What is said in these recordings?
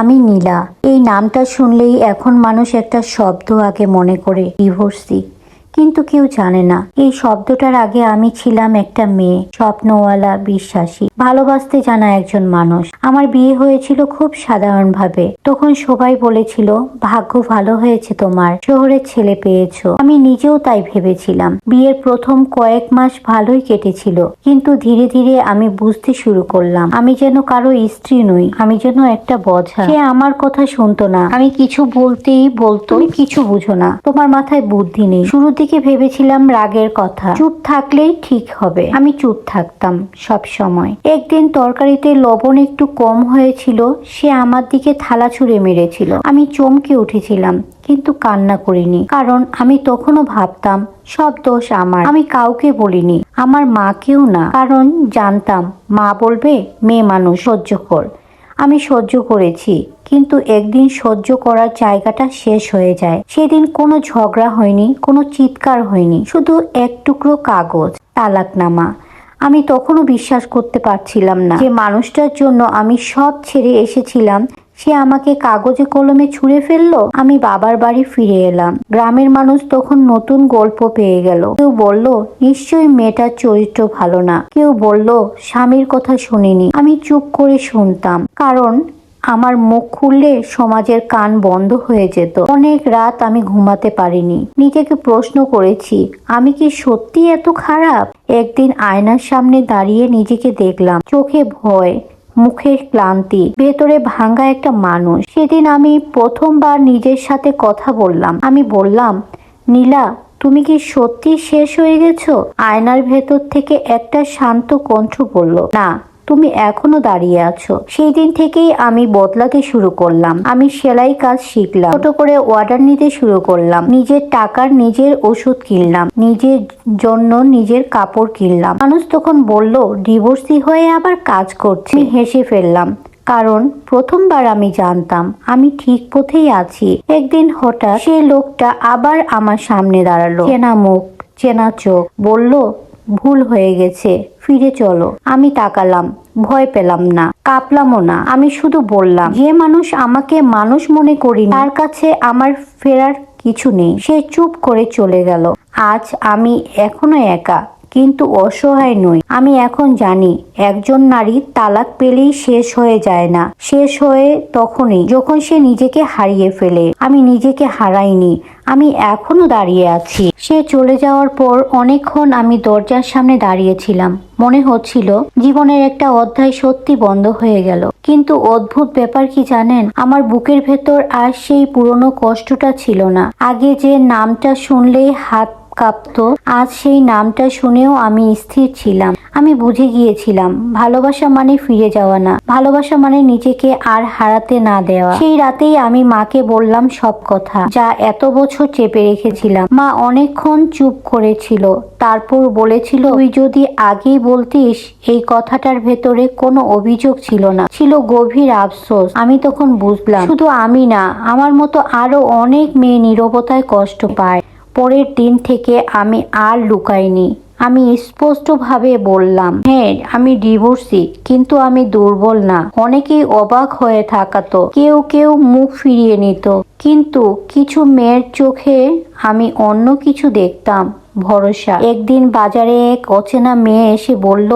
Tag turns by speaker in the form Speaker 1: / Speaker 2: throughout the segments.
Speaker 1: আমি নীলা। এই নামটা শুনলেই এখন মানুষ একটা শব্দ আগে মনে করে ডিভোর্সি কিন্তু কেউ জানে না। এই শব্দটার আগে আমি ছিলাম একটা মেয়ে, স্বপ্নওয়ালা, বিশ্বাসী। ভালোবাসতে জানা একজন মানুষ। আমার বিয়ে হয়েছিল খুব সাধারণভাবে। তখন সবাই বলেছিল, ভাগ্য ভালো হয়েছে তোমার। শহরের ছেলে পেয়েছ। আমি নিজেও তাই ভেবেছিলাম। বিয়ের প্রথম কয়েক মাস ভালোই কেটেছিল। কিন্তু ধীরে ধীরে আমি বুঝতে শুরু করলাম, আমি যেন কারও স্ত্রী নই, আমি যেন একটা বোঝা। সে আমার কথা শুনতো না। আমি কিছু বলতেই বলতো কিছু বুঝো না। তোমার মাথায় বুদ্ধি নেই। শুরুর দিকে ভেবেছিলাম রাগের কথা। চুপ থাকলেই ঠিক হবে। আমি চুপ থাকতাম সব সময়। একদিন তরকারিতে লবণ একটু কম হয়েছিল, সে আমার দিকে থালা ছুঁড়ে মেরেছিল। আমি চমকে উঠেছিলাম, কিন্তু কান্না করিনি, কারণ আমি তখনও ভাবতাম, সব দোষ আমার। আমি কাউকে বলিনি, আমার মাকেও না। কারণ জানতাম, মা বলবে, মেয়ে মানুষ, সহ্য কর। আমি সহ্য করেছি, কিন্তু একদিন সহ্য করার জায়গাটা শেষ হয়ে যায়। সেদিন কোনো ঝগড়া হয়নি, কোনো চিৎকার হয়নি, শুধু এক টুকরো কাগজ, তালাকনামা। আমি তখনও বিশ্বাস করতে পারছিলাম না যে মানুষটার জন্য আমি সব ছেড়ে এসেছিলাম সে আমাকে কাগজে কলমে ছুঁড়ে ফেলল। আমি বাবার বাড়ি ফিরে এলাম। গ্রামের মানুষ তখন নতুন গল্প পেয়ে গেল। কেউ বলল, নিশ্চয়ই মেয়েটার চরিত্র ভালো না। কেউ বলল, স্বামীর কথা শুনিনি। আমি চুপ করে শুনতাম, কারণ আমার মুখ খুললে সমাজের কান বন্ধ হয়ে যেত। অনেক রাত আমি ঘুমাতে পারিনি। নিজেকে প্রশ্ন করেছি, আমি কি সত্যি এত খারাপ? একদিন আয়নার সামনে দাঁড়িয়ে নিজেকে দেখলাম। চোখে ভয় মুখের ক্লান্তি, ভেতরে ভাঙ্গা একটা মানুষ। সেদিন আমি প্রথমবার নিজের সাথে কথা বললাম। আমি বললাম, নীলা, তুমি কি সত্যি শেষ হয়ে গেছো? আয়নার ভেতর থেকে একটা শান্ত কণ্ঠ বলল, না। তুমি এখনও দাঁড়িয়ে আছো। সেই দিন থেকেই আমি বদলাতে শুরু করলাম। আমি সেলাই কাজ শিখলাম। ছোট করে অর্ডার নিতে শুরু করলাম। নিজের টাকার নিজের ওষুধ কিনলাম। নিজের জন্য নিজের কাপড় কিনলাম। মানুষ তখন বলল, ডিভোর্সি হয়ে আবার কাজ করছে। হেসে ফেললাম, কারণ প্রথমবার আমি জানতাম আমি ঠিক পথেই আছি। একদিন হঠাৎ সে লোকটা আবার আমার সামনে দাঁড়াল। চেনা মুখ, চেনা চোখ, বলল, ভুল হয়ে গেছে। ফিরে চলো। আমি তাকালাম, ভয় পেলাম না, কাঁপলামও না। আমি শুধু বললাম, যে মানুষ আমাকে মানুষ মনে করি তার কাছে আমার ফেরার কিছু নেই। সে চুপ করে চলে গেল। আজ আমি এখনও একা। কিন্তু অসহায় নই। আমি এখন জানি, একজন নারী তালাক পেলেই শেষ হয়ে যায় না। শেষ হয়ে তখনই, যখন সে নিজেকে হারিয়ে ফেলে। আমি নিজেকে হারাইনি, আমি এখনও দাঁড়িয়ে আছি। সে চলে যাওয়ার পর অনেকক্ষণ আমি দরজার সামনে দাঁড়িয়েছিলাম। মনে হচ্ছিল, জীবনের একটা অধ্যায় সত্যি বন্ধ হয়ে গেল। কিন্তু অদ্ভুত ব্যাপার কি জানেন, আমার বুকের ভেতর আর সেই পুরনো কষ্টটা ছিল না। আগে যে নামটা শুনলেই হাত কাঁপতো। আজ সেই নামটা শুনেও আমি স্থির ছিলাম। আমি বুঝে গিয়েছিলাম, ভালোবাসা মানে ফিরে যাওয়া না। ভালোবাসা মানে নিজেকে আর হারাতে না দেওয়া। সেই রাতেই আমি মাকে বললাম সব কথা, যা এত বছর চেপে রেখেছিলাম। মা অনেকক্ষণ চুপ করেছিল, তারপর বলেছিল, তুই যদি আগেই বলতিস, এই কথাটার ভেতরে কোনো অভিযোগ ছিল না। ছিল গভীর আফসোস। আমি তখন বুঝলাম, শুধু আমি না, আমার মতো আরও অনেক মেয়ে নীরবতায় কষ্ট পায়। পরের দিন থেকে আমি আর লুকাইনি। আমি স্পষ্টভাবে বললাম হ্যাঁ আমি ডিভোর্সি, কিন্তু আমি দুর্বল না। অনেকেই অবাক হয়ে থাকাতো, কেউ কেউ মুখ ফিরিয়ে নিত। কিন্তু কিছু মেয়ের চোখে আমি অন্য কিছু দেখতাম, ভরসা। একদিন বাজারে এক অচেনা মেয়ে এসে বলল,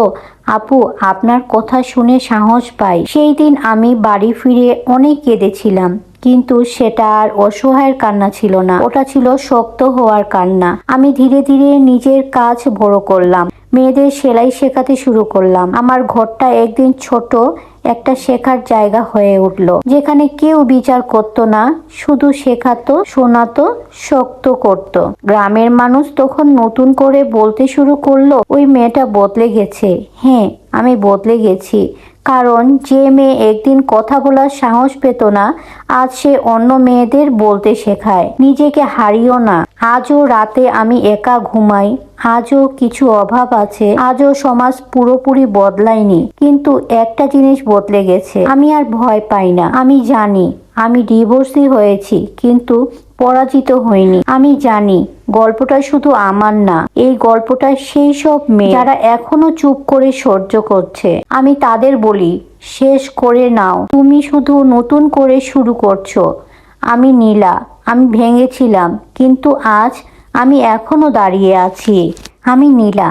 Speaker 1: আপু, আপনার কথা শুনে সাহস পাই। সেই দিন আমি বাড়ি ফিরে অনেক কেঁদেছিলাম। কিন্তু সেটা আর অসহায়ের কান্না ছিল না। ওটা ছিল শক্ত হওয়ার কান্না। আমি ধীরে ধীরে নিজের কাজ বড় করলাম। মেয়েদের সেলাই শেখাতে শুরু করলাম। আমার ঘরটা একদিন ছোট একটা শেখার জায়গা হয়ে উঠল। যেখানে কেউ বিচার করতো না, শুধু শেখাতো, শোনাতো, শক্ত করত। গ্রামের মানুষ তখন নতুন করে বলতে শুরু করল, ওই মেয়েটা বদলে গেছে। হ্যাঁ আমি বদলে গেছি। কারণ যে মেয়ে একদিন কথা বলার সাহস পেত না, আজ সে অন্য মেয়েদের বলতে শেখায়। নিজেকে হারিও না। আজও রাতে আমি একা ঘুমাই। আজও কিছু অভাব আছে। আজও সমাজ পুরোপুরি বদলায়নি। কিন্তু একটা জিনিস বদলে গেছে। আমি আর ভয় পাই না। আমি জানি আমি ডিভোর্সই হয়েছি, কিন্তু পরাজিত হইনি। আমি জানি, গল্পটা শুধু আমার না, এই গল্পটা সেই সব মেয়ে যারা এখনও চুপ করে সহ্য করছে। আমি তাদের বলি, শেষ করে নাও। তুমি শুধু নতুন করে শুরু করছ। আমি নীলা, আমি ভেঙেছিলাম, কিন্তু আজ আমি এখনও দাঁড়িয়ে আছি। আমি নীলা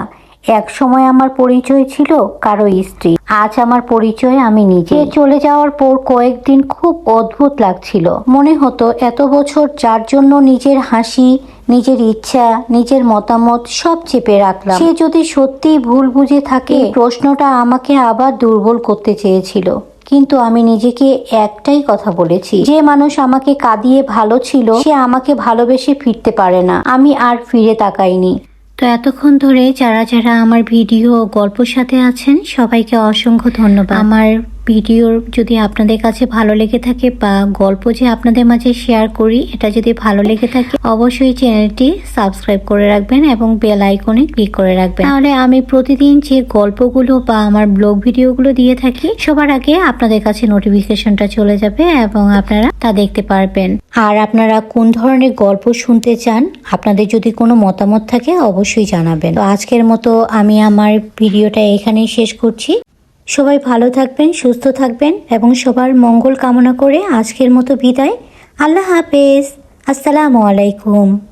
Speaker 1: এক সময় আমার পরিচয় ছিল কারও স্ত্রী। আজ আমার পরিচয় আমি নিজে। চলে যাওয়ার পর কয়েকদিন খুব অদ্ভুত লাগছিল। মনে হতো এত বছর যার জন্য নিজের হাসি, নিজের ইচ্ছা, নিজের মতামত সব চেপে রাখলাম। সে যদি সত্যিই ভুল বুঝে থাকে প্রশ্নটা আমাকে আবার দুর্বল করতে চেয়েছিল। কিন্তু আমি নিজেকে একটাই কথা বলেছি। যে মানুষ আমাকে কাঁদিয়ে ভালো ছিল, সে আমাকে ভালোবেসে ফিরতে পারে না। আমি আর ফিরে তাকাইনি। তো এতক্ষণ ধরে যারা যারা আমার ভিডিও ও গল্পর সাথে আছেন, সবাইকে অসংখ্য ধন্যবাদ। আমার ভিডিওর যদি আপনাদের কাছে ভালো লেগে থাকে বা গল্প যে আপনাদের মাঝে শেয়ার করি, এটা যদি ভালো লেগে থাকে, অবশ্যই চ্যানেলটি সাবস্ক্রাইব করে রাখবেন এবং বেল আইকনে ক্লিক করে রাখবেন। তাহলে আমি প্রতিদিন যে গল্পগুলো বা আমার ব্লগ ভিডিওগুলো দিয়ে থাকি, সবার আগে আপনাদের কাছে নোটিফিকেশনটা চলে যাবে এবং আপনারা তা দেখতে পারবেন। আর আপনারা কোন ধরনের গল্প শুনতে চান, আপনাদের যদি কোনো মতামত থাকে, অবশ্যই জানাবেন। তো আজকের মতো আমি আমার ভিডিওটা এখানেই শেষ করছি। সবাই ভালো থাকবেন, সুস্থ থাকবেন এবং সবার মঙ্গল কামনা করে আজকের মতো বিদায়। আল্লাহ হাফেজ। আসসালামু আলাইকুম।